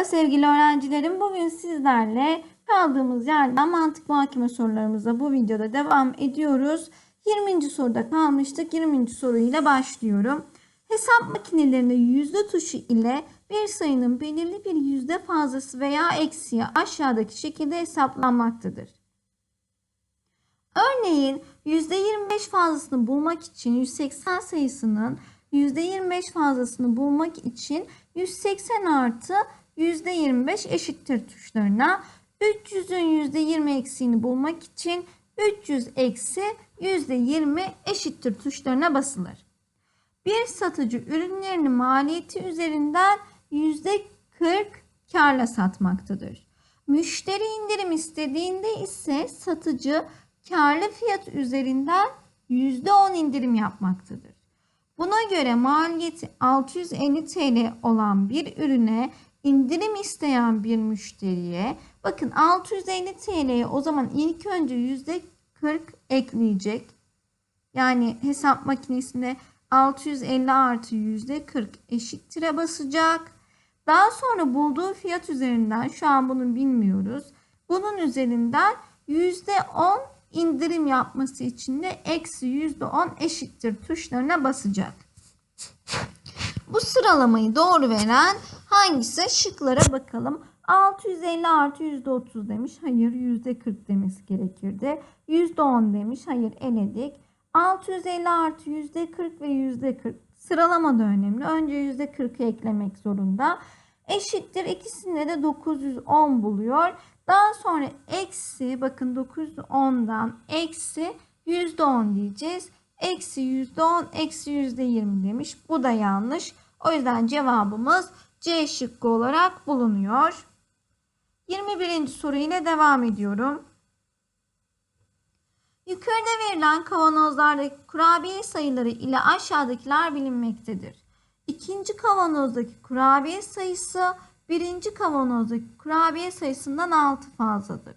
Merhaba sevgili öğrencilerim. Bugün sizlerle kaldığımız yerden mantık muhakeme sorularımıza bu videoda devam ediyoruz. 20. soruda kalmıştık. 20. soruyla başlıyorum. Hesap makinelerinde yüzde tuşu ile bir sayının belirli bir yüzde fazlası veya eksiği aşağıdaki şekilde hesaplanmaktadır. Örneğin %25 fazlasını bulmak için 180 sayısının %25 fazlasını bulmak için 180 artı %25 eşittir tuşlarına 300'ün %20 eksiğini bulmak için 300 eksi %20 eşittir tuşlarına basılır. Bir satıcı ürünlerini maliyeti üzerinden %40 karla satmaktadır. Müşteri indirim istediğinde ise satıcı karlı fiyat üzerinden %10 indirim yapmaktadır. Buna göre maliyeti 650 TL olan bir ürüne indirim isteyen bir müşteriye bakın 650 TL'ye o zaman ilk önce %40 ekleyecek. Yani hesap makinesinde 650 artı %40 eşittire basacak. Daha sonra bulduğu fiyat üzerinden şu an bunu bilmiyoruz. Bunun üzerinden %10 indirim yapması için de eksi %10 eşittir tuşlarına basacak. Bu sıralamayı doğru veren hangisi? Şıklara bakalım. 650 artı %30 demiş. Hayır %40 demesi gerekirdi. %10 demiş. Hayır eledik. 650 artı %40 ve %40 sıralama da önemli. Önce %40'ı eklemek zorunda. Eşittir ikisinde de 910 buluyor. Daha sonra eksi bakın 910'dan eksi %10 diyeceğiz. Eksi %10 eksi %20 demiş. Bu da yanlış. O yüzden cevabımız C şıkkı olarak bulunuyor. 21. soru ile devam ediyorum. Yukarıda verilen kavanozlardaki kurabiye sayıları ile aşağıdakiler bilinmektedir. İkinci kavanozdaki kurabiye sayısı birinci kavanozdaki kurabiye sayısından 6 fazladır.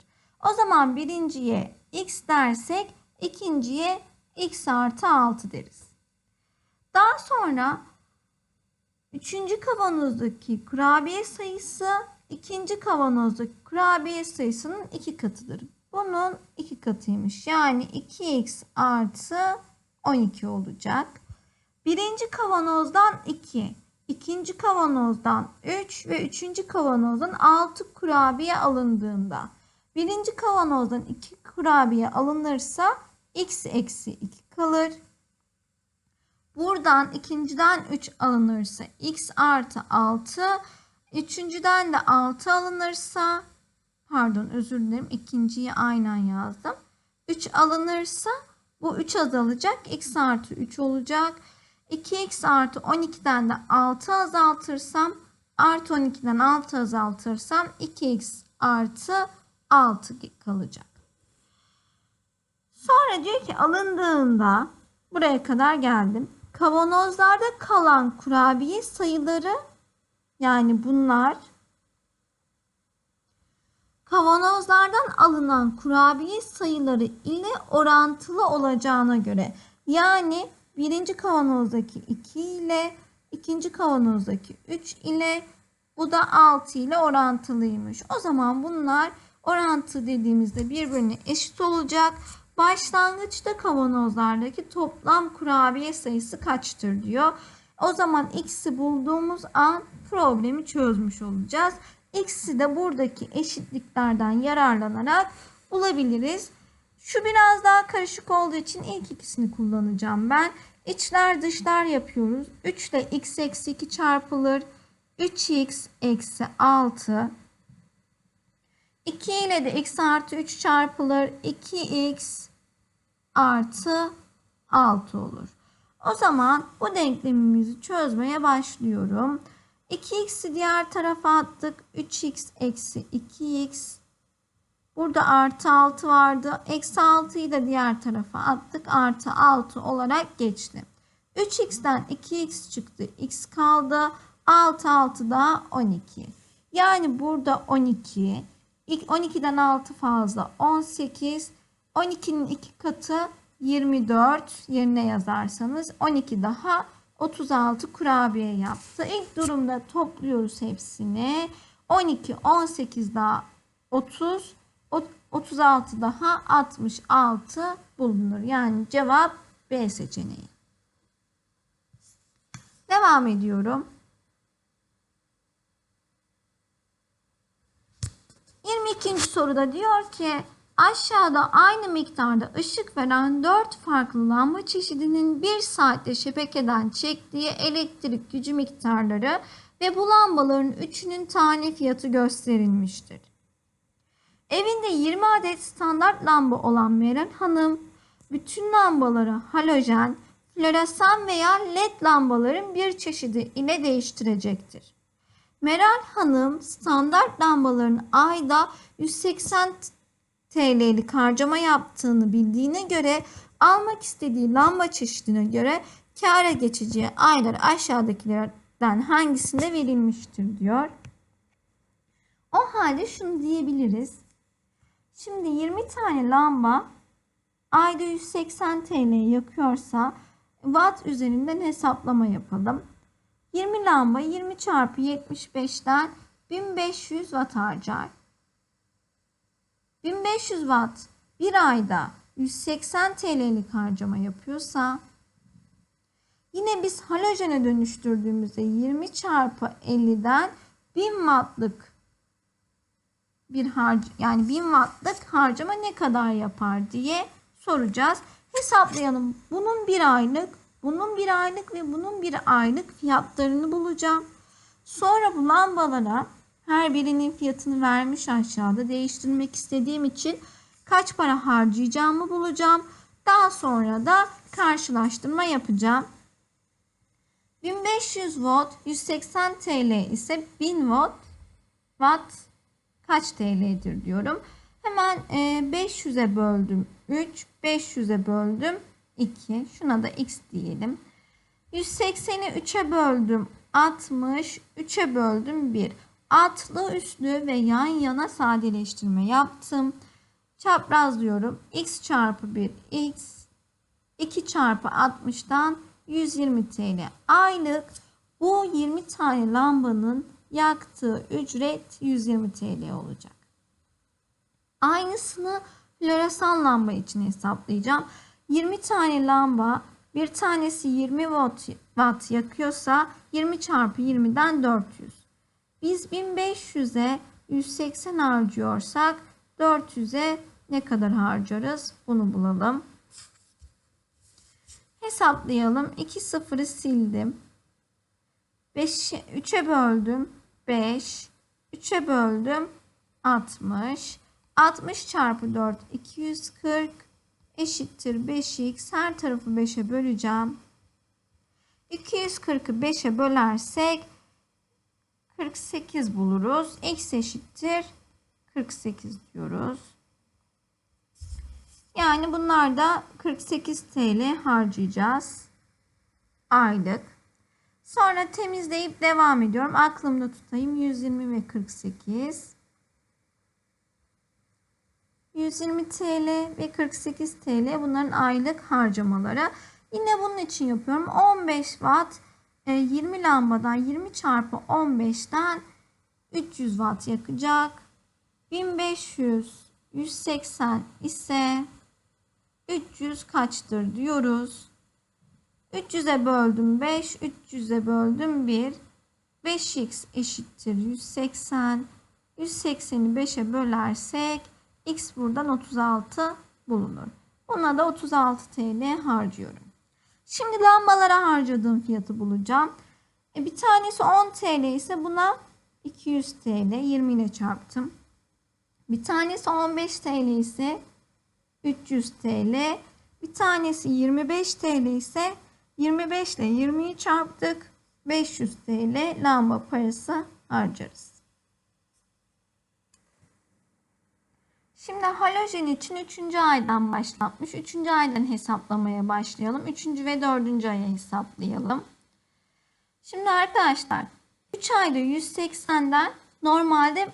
O zaman birinciye x dersek ikinciye x artı 6 deriz. Daha sonra üçüncü kavanozdaki kurabiye sayısı ikinci kavanozdaki kurabiye sayısının iki katıdır. Bunun iki katıymış. Yani 2x artı 12 olacak. Birinci kavanozdan 2, ikinci kavanozdan 3 ve üçüncü kavanozdan 6 kurabiye alındığında birinci kavanozdan 2 kurabiye alınırsa x eksi 2 kalır. Buradan ikinciden 3 alınırsa x artı 6. Üçüncüden de 6 alınırsa pardon özür dilerim ikinciyi aynen yazdım. 3 alınırsa bu 3 azalacak. x artı 3 olacak. 2x artı 12'den de 6 azaltırsam artı 12'den 6 azaltırsam 2x artı 6 kalacak. Sonra diyor ki alındığında buraya kadar geldim. Kavanozlarda kalan kurabiye sayıları yani bunlar kavanozlardan alınan kurabiye sayıları ile orantılı olacağına göre yani birinci kavanozdaki 2 ile ikinci kavanozdaki 3 ile bu da 6 ile orantılıymış. O zaman bunlar orantı dediğimizde birbirine eşit olacak. Başlangıçta kavanozlardaki toplam kurabiye sayısı kaçtır diyor. O zaman x'i bulduğumuz an problemi çözmüş olacağız. X'i de buradaki eşitliklerden yararlanarak bulabiliriz. Şu biraz daha karışık olduğu için ilk ikisini kullanacağım ben. İçler dışlar yapıyoruz. 3 ile x eksi 2 çarpılır. 3x eksi 6. 2 ile de x artı 3 çarpılır. 2x artı 6 olur. O zaman bu denklemimizi çözmeye başlıyorum. 2x'i diğer tarafa attık. 3x eksi 2x. Burada artı 6 vardı. Eksi 6'yı da diğer tarafa attık. Artı 6 olarak geçti. 3x'ten 2x çıktı. x kaldı. 6 6 daha 12. Yani burada 12. 12'den 6 fazla 18. 12'nin 2 katı 24 yerine yazarsanız 12 daha 36 kurabiye yaptı. İlk durumda topluyoruz hepsini. 12, 18 daha 30, o- 36 daha 66 bulunur. Yani cevap B seçeneği. Devam ediyorum. 22. soruda diyor ki aşağıda aynı miktarda ışık veren 4 farklı lamba çeşidinin 1 saatte şebekeden çektiği elektrik gücü miktarları ve bu lambaların üçünün tane fiyatı gösterilmiştir. Evinde 20 adet standart lamba olan Meral Hanım bütün lambaları halojen, floresan veya led lambaların bir çeşidi ile değiştirecektir. Meral Hanım standart lambaların ayda 180 TL'lik harcama yaptığını bildiğine göre almak istediği lamba çeşidine göre kâra geçeceği aylar aşağıdakilerden hangisinde verilmiştir diyor. O halde şunu diyebiliriz. Şimdi 20 tane lamba ayda 180 TL yakıyorsa watt üzerinden hesaplama yapalım. 20 lamba 20 çarpı 75'ten 1500 watt harcar. 1500 watt bir ayda 180 TL'lik harcama yapıyorsa yine biz halojene dönüştürdüğümüzde 20 çarpı 50'den 1000 wattlık bir harc yani 1000 wattlık harcama ne kadar yapar diye soracağız. Hesaplayalım. Bunun bir aylık, bunun bir aylık ve bunun bir aylık fiyatlarını bulacağım. Sonra bu lambalara her birinin fiyatını vermiş aşağıda değiştirmek istediğim için kaç para harcayacağımı bulacağım. Daha sonra da karşılaştırma yapacağım. 1500 volt 180 TL ise 1000 watt watt kaç TL'dir diyorum. Hemen e, 500'e böldüm 3, 500'e böldüm 2. Şuna da x diyelim. 180'i 3'e böldüm 60, 3'e böldüm 1. Altlı üstlü ve yan yana sadeleştirme yaptım. Çapraz diyorum. x çarpı 1 x 2 çarpı 60'dan 120 TL. Aylık bu 20 tane lambanın yaktığı ücret 120 TL olacak. Aynısını floresan lamba için hesaplayacağım. 20 tane lamba bir tanesi 20 watt, watt yakıyorsa 20 çarpı 20'den 400. Biz 1500'e 180 harcıyorsak 400'e ne kadar harcarız? Bunu bulalım. Hesaplayalım. 2 sıfırı sildim. 5 3'e böldüm. 5 3'e böldüm. 60. 60 çarpı 4 240 eşittir 5x. Her tarafı 5'e böleceğim. 240'ı 5'e bölersek 48 buluruz. X eşittir 48 diyoruz. Yani bunlar da 48 TL harcayacağız. Aylık. Sonra temizleyip devam ediyorum. Aklımda tutayım. 120 ve 48. 120 TL ve 48 TL bunların aylık harcamaları. Yine bunun için yapıyorum. 15 watt 20 e, lambadan 20 çarpı 15'ten 300 watt yakacak. 1500 180 ise 300 kaçtır diyoruz. 300'e böldüm 5, 300'e böldüm 1. 5x eşittir 180. 180'i 5'e bölersek x buradan 36 bulunur. Buna da 36 TL harcıyorum. Şimdi lambalara harcadığım fiyatı bulacağım. E bir tanesi 10 TL ise buna 200 TL 20 ile çarptım. Bir tanesi 15 TL ise 300 TL. Bir tanesi 25 TL ise 25 ile 20'yi çarptık. 500 TL lamba parası harcarız. Şimdi halojen için 3. aydan başlatmış. 3. aydan hesaplamaya başlayalım. 3. ve 4. aya hesaplayalım. Şimdi arkadaşlar 3 ayda 180'den normalde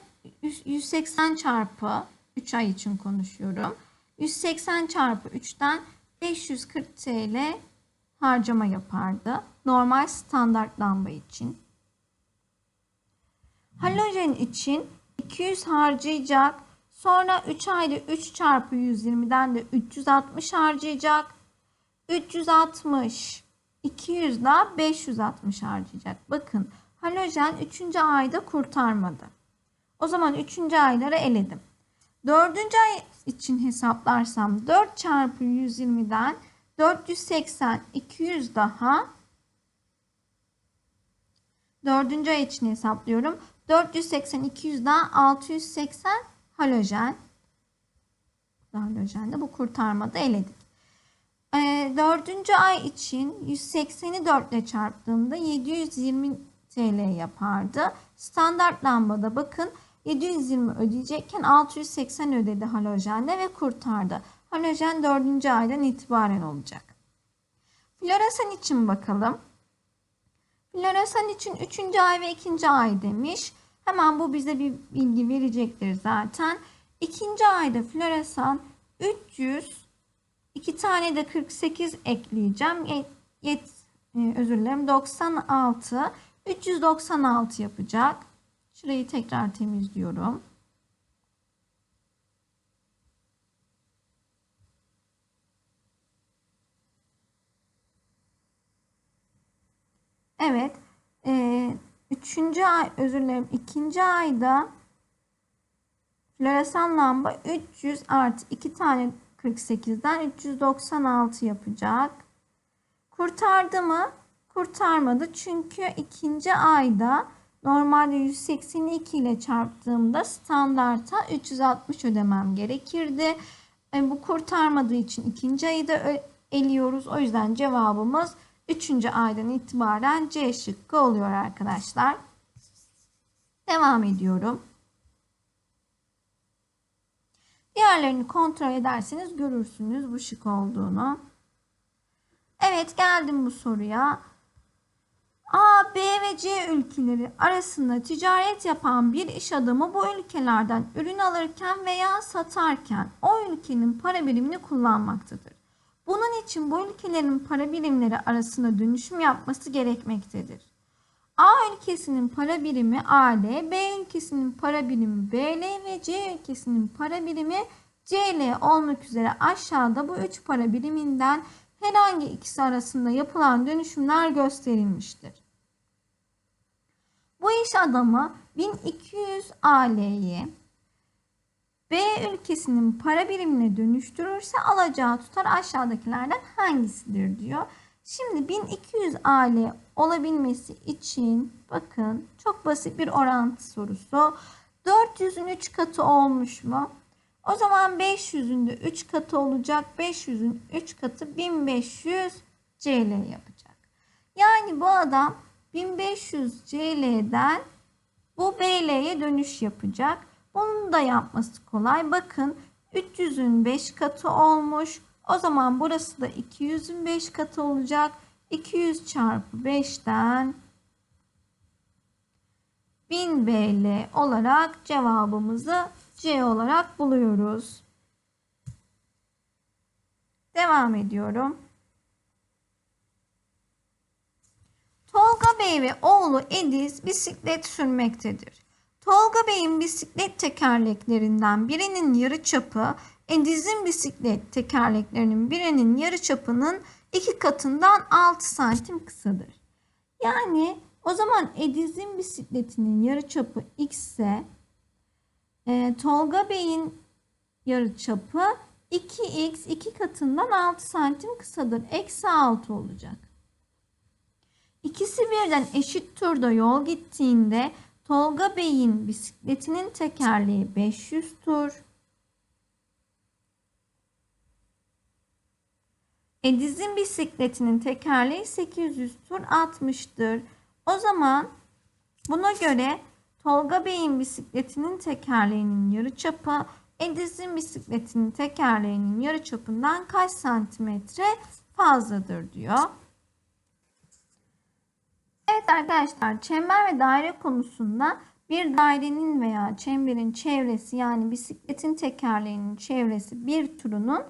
180 çarpı 3 ay için konuşuyorum. 180 çarpı 3'ten 540 TL harcama yapardı. Normal standart lamba için. Halojen için 200 harcayacak. Sonra 3 ayda 3 çarpı 120'den de 360 harcayacak. 360 200 daha 560 harcayacak. Bakın halojen 3. ayda kurtarmadı. O zaman 3. ayları eledim. 4. ay için hesaplarsam 4 çarpı 120'den 480 200 daha 4. ay için hesaplıyorum. 480 200'den 680 halojen. Halojende bu kurtarmada eledik. Ee, dördüncü ay için 180'i 4 ile çarptığımda 720 TL yapardı. Standart lambada bakın 720 ödeyecekken 680 ödedi halojende ve kurtardı. Halojen 4. aydan itibaren olacak. Floresan için bakalım. Floresan için 3. ay ve 2. ay demiş. Hemen bu bize bir bilgi verecektir zaten. 2. ayda floresan 300 2 tane de 48 ekleyeceğim. Yet, yet, e, özür dilerim 96 396 yapacak. Şurayı tekrar temizliyorum. Evet. E, üçüncü ay özür dilerim. ikinci ayda floresan lamba 300 artı 2 tane 48'den 396 yapacak. Kurtardı mı? Kurtarmadı. Çünkü ikinci ayda normalde 182 ile çarptığımda standarta 360 ödemem gerekirdi. E, bu kurtarmadığı için ikinci ayı da eliyoruz. O yüzden cevabımız 3. aydan itibaren C şıkkı oluyor arkadaşlar. Devam ediyorum. Diğerlerini kontrol ederseniz görürsünüz bu şık olduğunu. Evet geldim bu soruya. A, B ve C ülkeleri arasında ticaret yapan bir iş adamı bu ülkelerden ürün alırken veya satarken o ülkenin para birimini kullanmaktadır. Bunun için bu ülkelerin para birimleri arasında dönüşüm yapması gerekmektedir. A ülkesinin para birimi AL, B ülkesinin para birimi BL ve C ülkesinin para birimi CL olmak üzere aşağıda bu üç para biriminden herhangi ikisi arasında yapılan dönüşümler gösterilmiştir. Bu iş adamı 1200 AL'yi B ülkesinin para birimine dönüştürürse alacağı tutar aşağıdakilerden hangisidir diyor. Şimdi 1200 AL olabilmesi için bakın çok basit bir orantı sorusu. 400'ün 3 katı olmuş mu? O zaman 500'ün de 3 katı olacak. 500'ün 3 katı 1500 CL yapacak. Yani bu adam 1500 CL'den bu BL'ye dönüş yapacak. Bunun da yapması kolay. Bakın 300'ün 5 katı olmuş. O zaman burası da 200'ün 5 katı olacak. 200 çarpı 5'ten 1000 BL olarak cevabımızı C olarak buluyoruz. Devam ediyorum. Tolga Bey ve oğlu Ediz bisiklet sürmektedir. Tolga Bey'in bisiklet tekerleklerinden birinin yarıçapı Ediz'in bisiklet tekerleklerinin birinin yarıçapının iki katından 6 santim kısadır. Yani o zaman Ediz'in bisikletinin yarıçapı x ise e, Tolga Bey'in yarıçapı 2x 2 katından 6 santim kısadır. Eksi 6 olacak. İkisi birden eşit turda yol gittiğinde Tolga Bey'in bisikletinin tekerleği 500 tur. Ediz'in bisikletinin tekerleği 800 tur atmıştır. O zaman buna göre Tolga Bey'in bisikletinin tekerleğinin yarıçapı Ediz'in bisikletinin tekerleğinin yarıçapından kaç santimetre fazladır diyor. Evet arkadaşlar çember ve daire konusunda bir dairenin veya çemberin çevresi yani bisikletin tekerleğinin çevresi bir turunun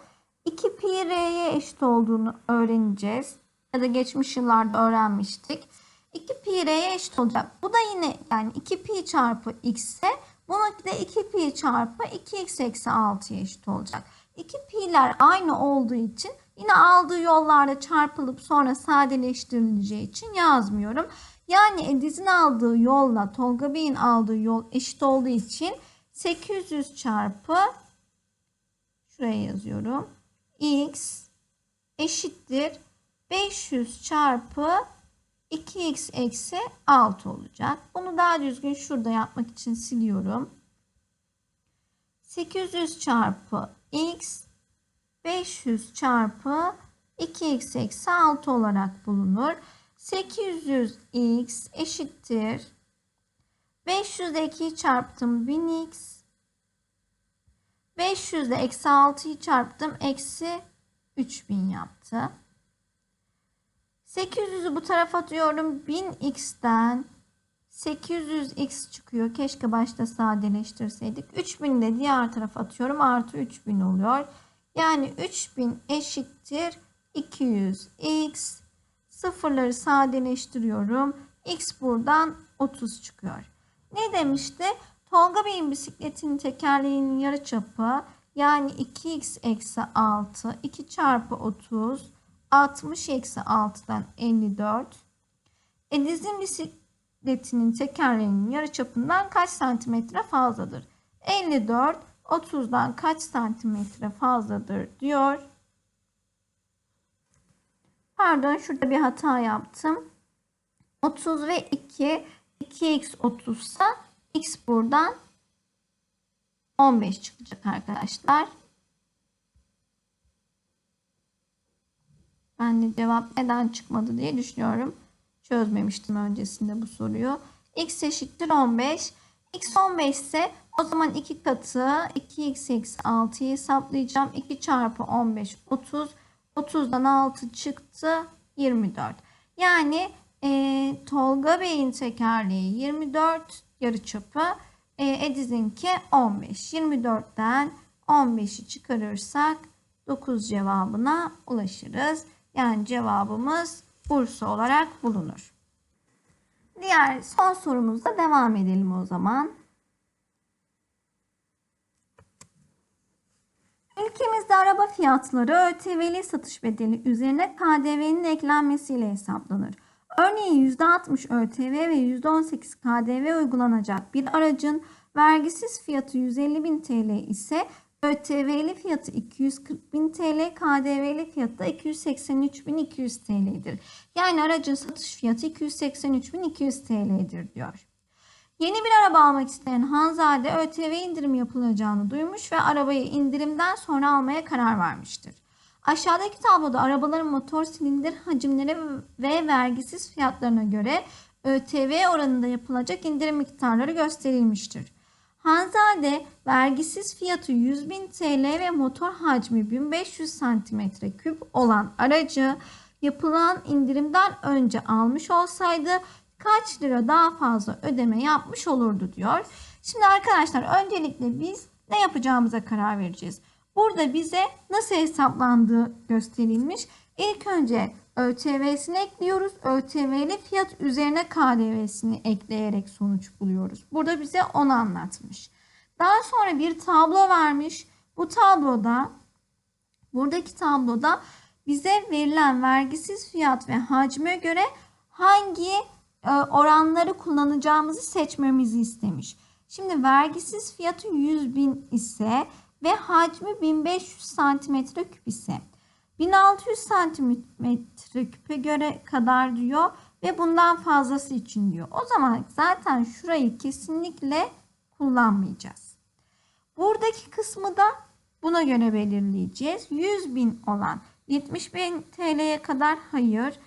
2 pi r'ye eşit olduğunu öğreneceğiz. Ya da geçmiş yıllarda öğrenmiştik. 2 pi r'ye eşit olacak. Bu da yine yani 2 pi çarpı x ise bununki de 2 pi çarpı 2x eksi 6'ya eşit olacak. 2 pi'ler aynı olduğu için yine aldığı yollarda çarpılıp sonra sadeleştirileceği için yazmıyorum. Yani Ediz'in aldığı yolla Tolga Bey'in aldığı yol eşit olduğu için 800 çarpı şuraya yazıyorum. x eşittir 500 çarpı 2x eksi 6 olacak. Bunu daha düzgün şurada yapmak için siliyorum. 800 çarpı x 500 çarpı 2x eksi 6 olarak bulunur. 800x eşittir. 500 ile 2'yi çarptım 1000x. 500 ile eksi 6'yı çarptım. Eksi 3000 yaptı. 800'ü bu tarafa atıyorum. 1000x'ten 800x çıkıyor. Keşke başta sadeleştirseydik. 3000 de diğer tarafa atıyorum. Artı 3000 oluyor. Yani 3000 eşittir 200x. Sıfırları sadeleştiriyorum. X buradan 30 çıkıyor. Ne demişti? Tolga Bey'in bisikletinin tekerleğinin yarıçapı yani 2x eksi 6 2 çarpı 30 60 eksi 6'dan 54. Ediz'in bisikletinin tekerleğinin yarıçapından kaç santimetre fazladır? 54 30'dan kaç santimetre fazladır diyor. Pardon şurada bir hata yaptım. 30 ve 2 2x 30 ise x buradan 15 çıkacak arkadaşlar. Ben de cevap neden çıkmadı diye düşünüyorum. Çözmemiştim öncesinde bu soruyu. x eşittir 15. x 15 ise o zaman 2 katı 2x eksi 6'yı hesaplayacağım. 2 çarpı 15 30. 30'dan 6 çıktı 24. Yani e, Tolga Bey'in tekerleği 24 yarıçapı e, Ediz'inki 15. 24'ten 15'i çıkarırsak 9 cevabına ulaşırız. Yani cevabımız Bursa olarak bulunur. Diğer son sorumuzda devam edelim o zaman. Ülkemizde araba fiyatları ÖTV'li satış bedeli üzerine KDV'nin eklenmesiyle hesaplanır. Örneğin %60 ÖTV ve %18 KDV uygulanacak bir aracın vergisiz fiyatı 150.000 TL ise ÖTV'li fiyatı 240.000 TL, KDV'li fiyatı da 283.200 TL'dir. Yani aracın satış fiyatı 283.200 TL'dir diyor. Yeni bir araba almak isteyen Hanzade ÖTV indirim yapılacağını duymuş ve arabayı indirimden sonra almaya karar vermiştir. Aşağıdaki tabloda arabaların motor silindir hacimleri ve vergisiz fiyatlarına göre ÖTV oranında yapılacak indirim miktarları gösterilmiştir. Hanzade vergisiz fiyatı 100.000 TL ve motor hacmi 1500 cm3 olan aracı yapılan indirimden önce almış olsaydı kaç lira daha fazla ödeme yapmış olurdu diyor. Şimdi arkadaşlar öncelikle biz ne yapacağımıza karar vereceğiz. Burada bize nasıl hesaplandığı gösterilmiş. İlk önce ÖTV'sini ekliyoruz. ÖTV'li fiyat üzerine KDV'sini ekleyerek sonuç buluyoruz. Burada bize onu anlatmış. Daha sonra bir tablo vermiş. Bu tabloda buradaki tabloda bize verilen vergisiz fiyat ve hacme göre hangi e, oranları kullanacağımızı seçmemizi istemiş. Şimdi vergisiz fiyatı 100 bin ise ve hacmi 1500 santimetre küp ise 1600 santimetre küpe göre kadar diyor ve bundan fazlası için diyor. O zaman zaten şurayı kesinlikle kullanmayacağız. Buradaki kısmı da buna göre belirleyeceğiz. 100 bin olan 70 bin TL'ye kadar hayır.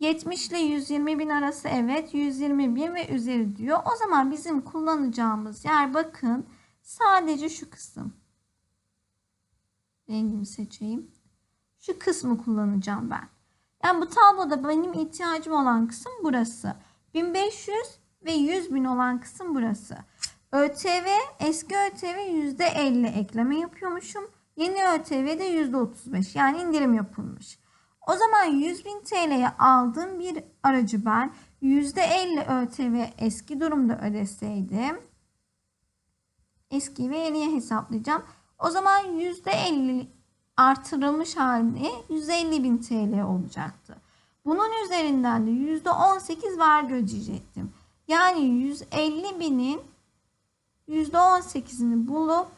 70 ile 120 bin arası evet. 120 bin ve üzeri diyor. O zaman bizim kullanacağımız yer bakın sadece şu kısım. Rengimi seçeyim. Şu kısmı kullanacağım ben. Yani bu tabloda benim ihtiyacım olan kısım burası. 1500 ve 100 bin olan kısım burası. ÖTV eski ÖTV %50 ekleme yapıyormuşum. Yeni ÖTV de %35 yani indirim yapılmış. O zaman 100 bin TL'ye aldığım bir aracı ben %50 ÖTV eski durumda ödeseydim eski ve yeniye hesaplayacağım. O zaman %50 artırılmış hali 150 bin TL olacaktı. Bunun üzerinden de %18 vergi ödeyecektim. Yani 150 binin %18'ini bulup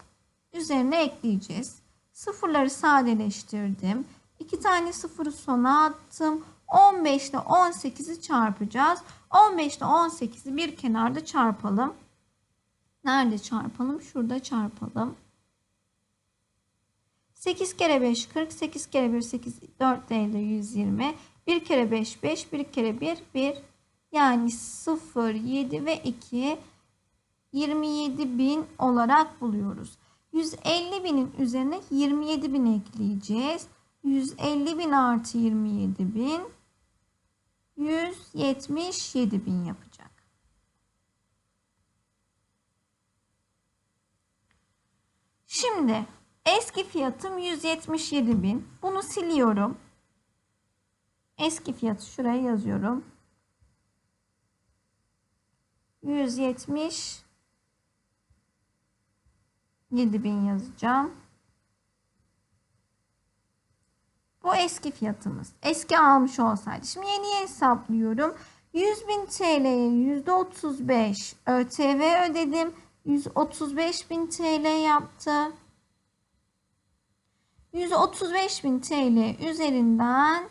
üzerine ekleyeceğiz. Sıfırları sadeleştirdim. İki tane sıfırı sona attım. 15 ile 18'i çarpacağız. 15 ile 18'i bir kenarda çarpalım. Nerede çarpalım? Şurada çarpalım. 8 kere 5 40, 8 kere 1 8, 4 elde 120. 1 kere 5 5, 1 kere 1 1. Yani 0, 7 ve 2 27 bin olarak buluyoruz. 150 binin üzerine 27 bin ekleyeceğiz. 150 bin artı 27 bin 177 bin yapacak. Şimdi eski fiyatım 177 bin. Bunu siliyorum. Eski fiyatı şuraya yazıyorum. 177 bin yazacağım. Bu eski fiyatımız. Eski almış olsaydı. Şimdi yeni hesaplıyorum. 100 bin TL'ye %35 ÖTV ödedim. 135 bin TL yaptı. 135 bin TL üzerinden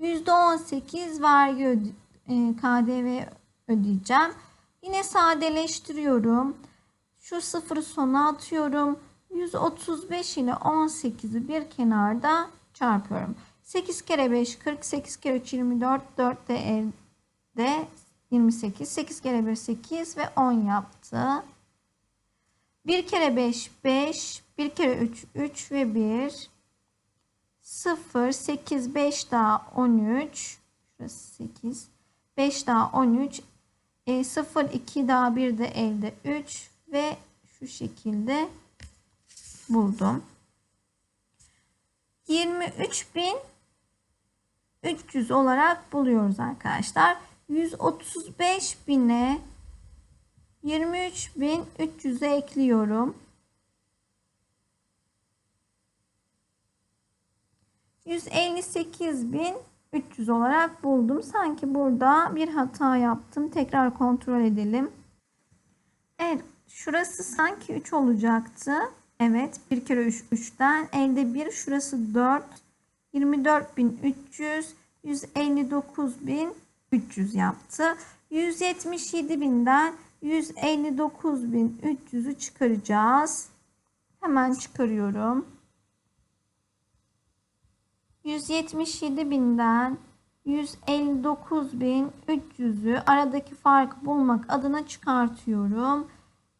%18 vergi öde, e, KDV ödeyeceğim. Yine sadeleştiriyorum. Şu sıfırı sona atıyorum. 135 ile 18'i bir kenarda çarpıyorum. 8 kere 5 40, 8 kere 3 24, 4 de elde 28, 8 kere 1 8 ve 10 yaptı. 1 kere 5 5, 1 kere 3 3 ve 1 0, 8, 5 daha 13. Şurası 8. 5 daha 13. E, 0, 2 daha 1 de elde 3 ve şu şekilde buldum. 23.300 olarak buluyoruz arkadaşlar. 135 bine 23.300'e ekliyorum. 158.300 olarak buldum. Sanki burada bir hata yaptım. Tekrar kontrol edelim. Evet. Şurası sanki 3 olacaktı. Evet. 1 kere 3 3'ten. Elde 1. Şurası 4. 24.300. 159.300 yaptı. 177.000'den 159.300'ü çıkaracağız. Hemen çıkarıyorum. 177.000'den 159.300'ü aradaki farkı bulmak adına çıkartıyorum.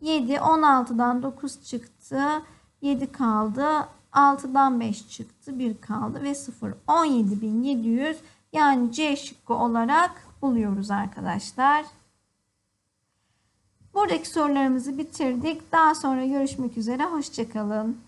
7 16'dan 9 çıktı. 7 kaldı. 6'dan 5 çıktı. 1 kaldı ve 0 17.700 yani C şıkkı olarak buluyoruz arkadaşlar. Buradaki sorularımızı bitirdik. Daha sonra görüşmek üzere. Hoşçakalın.